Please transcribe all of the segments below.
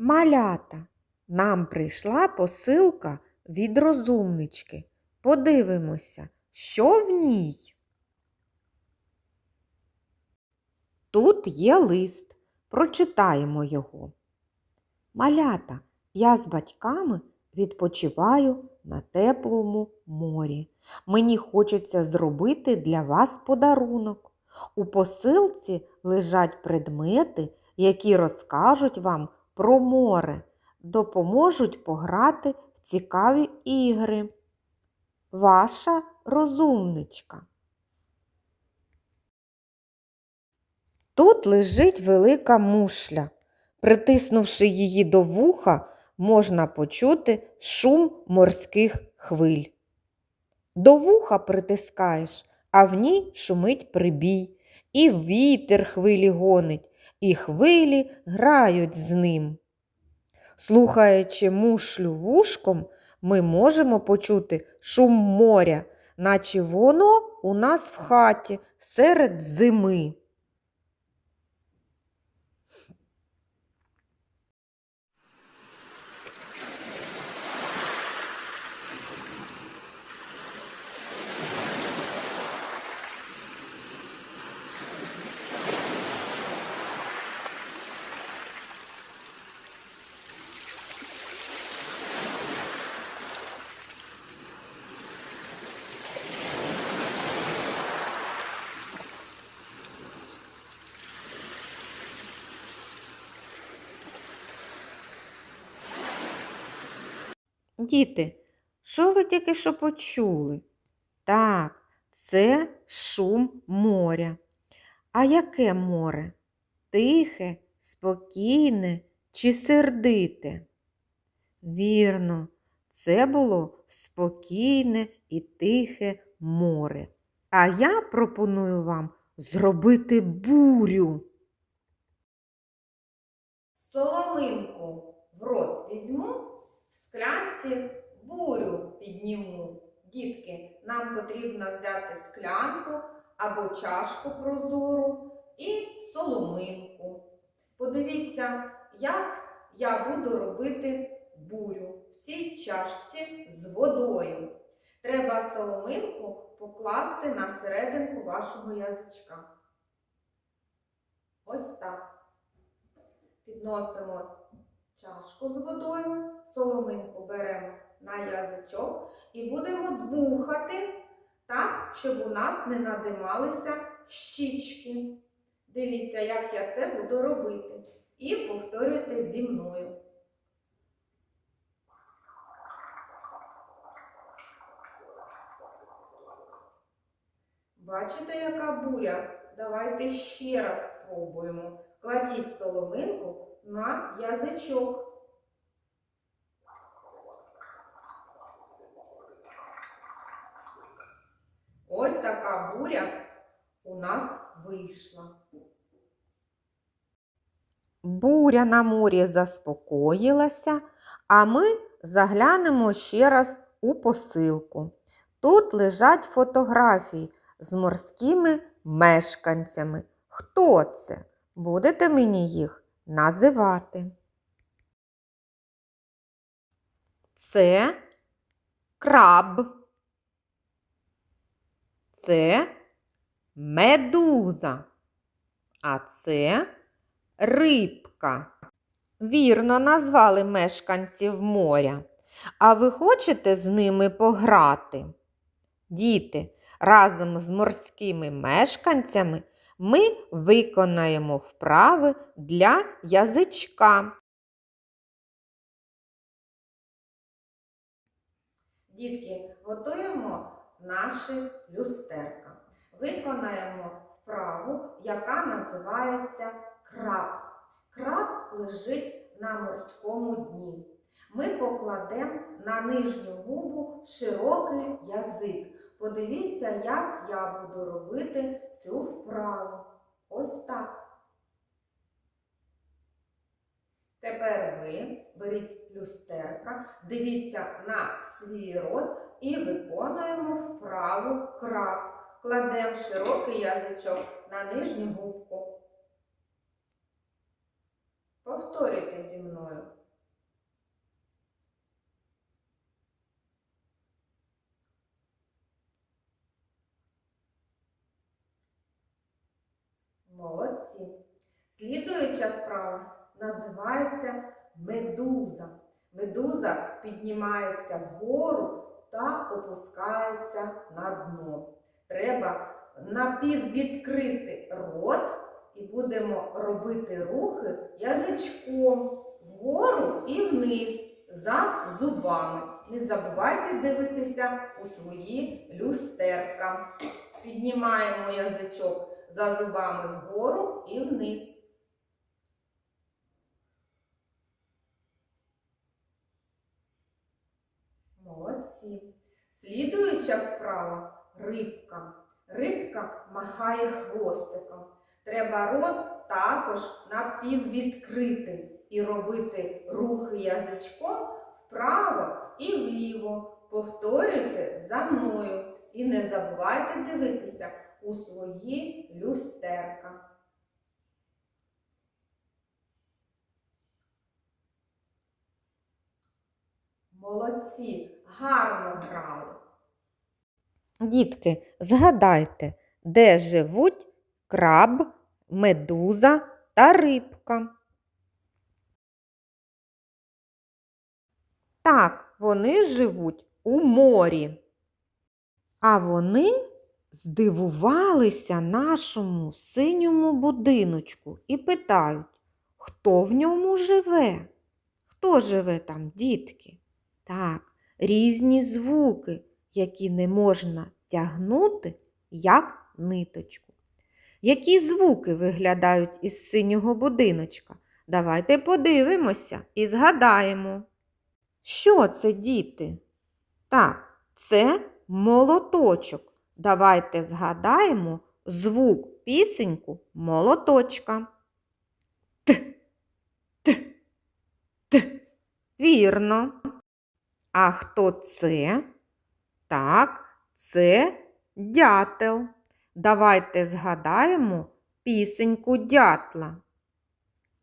Малята, нам прийшла посилка від розумнички. Подивимося, що в ній. Тут є лист. Прочитаємо його. Малята, я з батьками відпочиваю на теплому морі. Мені хочеться зробити для вас подарунок. У посилці лежать предмети, які розкажуть вам про море, допоможуть пограти в цікаві ігри. Ваша розумничка. Тут лежить велика мушля. Притиснувши її до вуха, можна почути шум морських хвиль. До вуха притискаєш, а в ній шумить прибій, і вітер хвилі гонить, і хвилі грають з ним. Слухаючи мушлю вушком, ми можемо почути шум моря, наче воно у нас в хаті серед зими. Діти, що ви тільки що почули? Так, це шум моря. А яке море? Тихе, спокійне чи сердите? Вірно, це було спокійне і тихе море. А я пропоную вам зробити бурю. Соломинку в рот візьму, склянці бурю підніму. Дітки, нам потрібно взяти склянку або чашку прозору і соломинку. Подивіться, як я буду робити бурю в цій чашці з водою. Треба соломинку покласти на серединку вашого язичка. Ось так. Підносимо чашку з водою, соломинку беремо на язичок і будемо дмухати так, щоб у нас не надималися щічки. Дивіться, як я це буду робити. І повторюйте зі мною. Бачите, яка буря? Давайте ще раз спробуємо. Кладіть соломинку на язичок. Ось буря у нас вийшла. Буря на морі заспокоїлася, а ми заглянемо ще раз у посилку. Тут лежать фотографії з морськими мешканцями. Хто це? Будете мені їх називати. Це краб. Це медуза. А це рибка. Вірно назвали мешканців моря. А ви хочете з ними пограти? Діти, разом з морськими мешканцями ми виконаємо вправи для язичка. Дітки, готуємо наші люстерка. Виконаємо вправу, яка називається краб. Краб лежить на морському дні. Ми покладемо на нижню губу широкий язик. Подивіться, як я буду робити цю вправу. Ось так. Тепер ви беріть люстерка, дивіться на свій рот і виконуємо вправу краб. Кладемо широкий язичок на нижню губку. Повторюйте зі мною. Молодці. Слідуюча вправа називається медуза. Медуза піднімається вгору та опускається на дно. Треба напіввідкрити рот і будемо робити рухи язичком вгору і вниз за зубами. Не забувайте дивитися у свої люстерка. Піднімаємо язичок за зубами вгору і вниз. Молодці. Слідуюча вправа рибка. Рибка махає хвостиком. Треба рот також напіввідкрити і робити рухи язичком вправо і вліво. Повторюйте за мною і не забувайте дивитися у свої люстерка. Молодці, гарно грали. Дітки, згадайте, де живуть краб, медуза та рибка. Так, вони живуть у морі. А вони здивувалися нашому синьому будиночку і питають, хто в ньому живе? Хто живе там, дітки? Так, різні звуки, які не можна тягнути, як ниточку. Які звуки виглядають із синього будиночка? Давайте подивимося і згадаємо. Що це, діти? Так, це молоточок. Давайте згадаємо звук пісеньку молоточка. Т, т, т. Вірно. А хто це? Так, це дятел. Давайте згадаємо пісеньку дятла.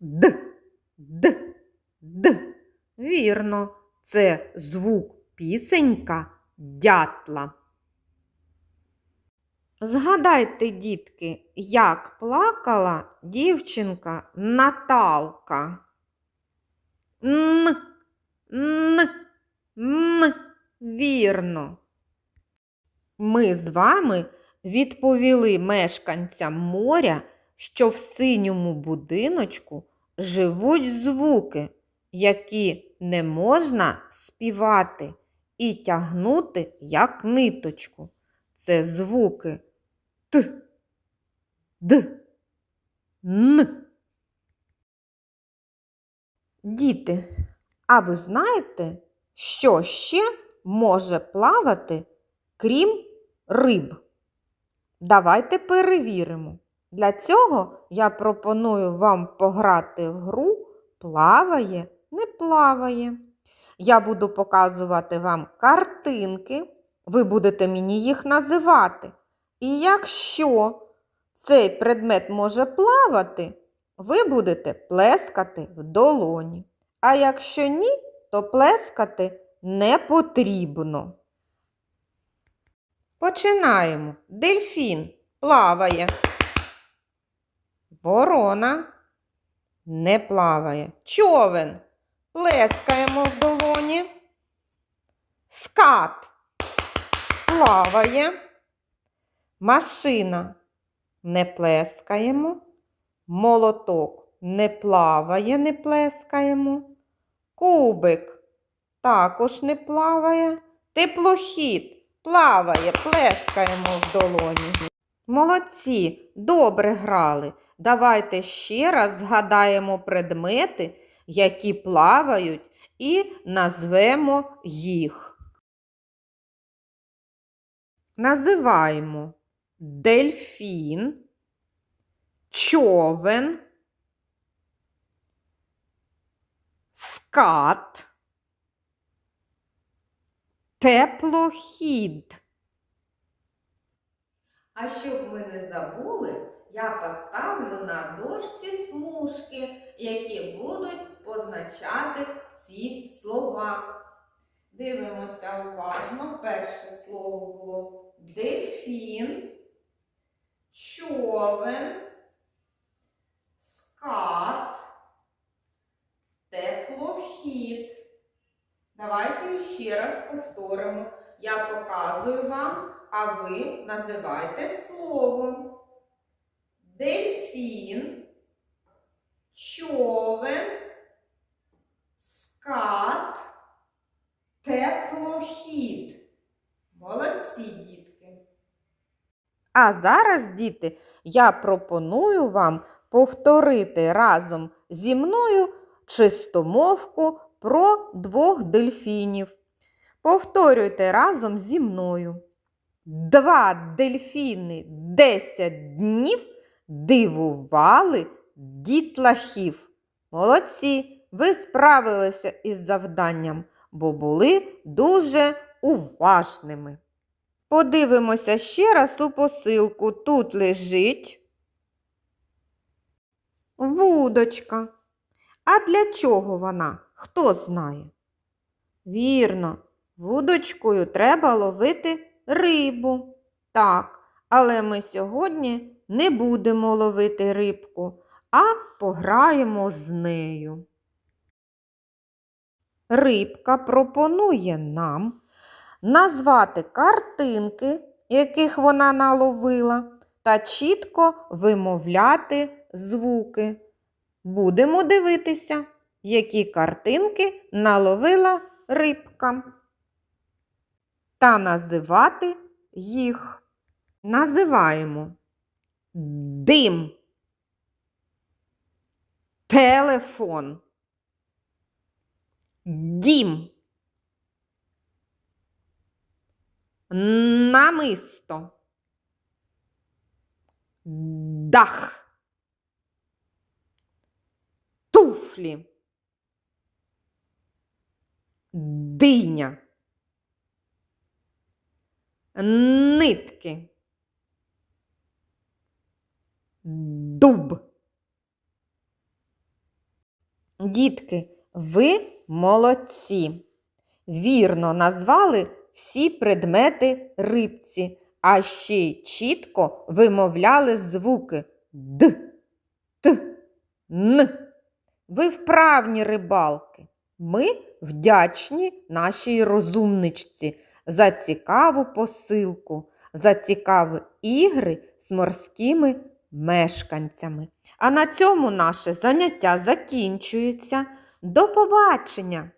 Д, д, д. Вірно, це звук пісенька дятла. Згадайте, дітки, як плакала дівчинка Наталка. Н, н, н, вірно. Ми з вами відповіли мешканцям моря, що в синьому будиночку живуть звуки, які не можна співати і тягнути як ниточку. Це звуки Т, Д, Н. Діти, а ви знаєте, що ще може плавати, крім риб? Давайте перевіримо. Для цього я пропоную вам пограти в гру плаває, не плаває. Я буду показувати вам картинки, ви будете мені їх називати. І якщо цей предмет може плавати, ви будете плескати в долоні. А якщо ні, то плескати не потрібно. Починаємо. Дельфін плаває. Ворона не плаває. Човен плескаємо в долоні. Скат плаває. Машина не плескаємо. Молоток не плаває, не плескаємо. Кубик також не плаває. Теплохід плаває, плескаємо в долоні. Молодці, добре грали. Давайте ще раз згадаємо предмети, які плавають, і назвемо їх. Називаємо дельфін, човен, скат, теплохід. А щоб ми не забули, я поставлю на дошці смужки, які будуть позначати ці слова. Дивимося уважно. Перше слово було дельфін, човен, повторимо. Я показую вам, а ви називайте слово. Дельфін, човен, скат, теплохід. Молодці, дітки. А зараз, діти, я пропоную вам повторити разом зі мною чистомовку про двох дельфінів. Повторюйте разом зі мною. Два дельфіни 10 днів дивували дітлахів. Молодці, ви справилися із завданням, бо були дуже уважними. Подивимося ще раз у посилку. Тут лежить вудочка. А для чого вона? Хто знає? Вірно, вудочкою треба ловити рибу. Так, але ми сьогодні не будемо ловити рибку, а пограємо з нею. Рибка пропонує нам назвати картинки, яких вона наловила, та чітко вимовляти звуки. Будемо дивитися, які картинки наловила рибка. Та називати їх. Називаємо дим, телефон, дім. намисто, дах, туфлі, диня, нитки, дуб. Дітки, ви молодці. Вірно назвали всі предмети рибці, а ще й чітко вимовляли звуки Д, Т, Н. Ви вправні рибалки. Ми вдячні нашій розумничці за цікаву посилку, за цікаві ігри з морськими мешканцями. А на цьому наше заняття закінчується. До побачення!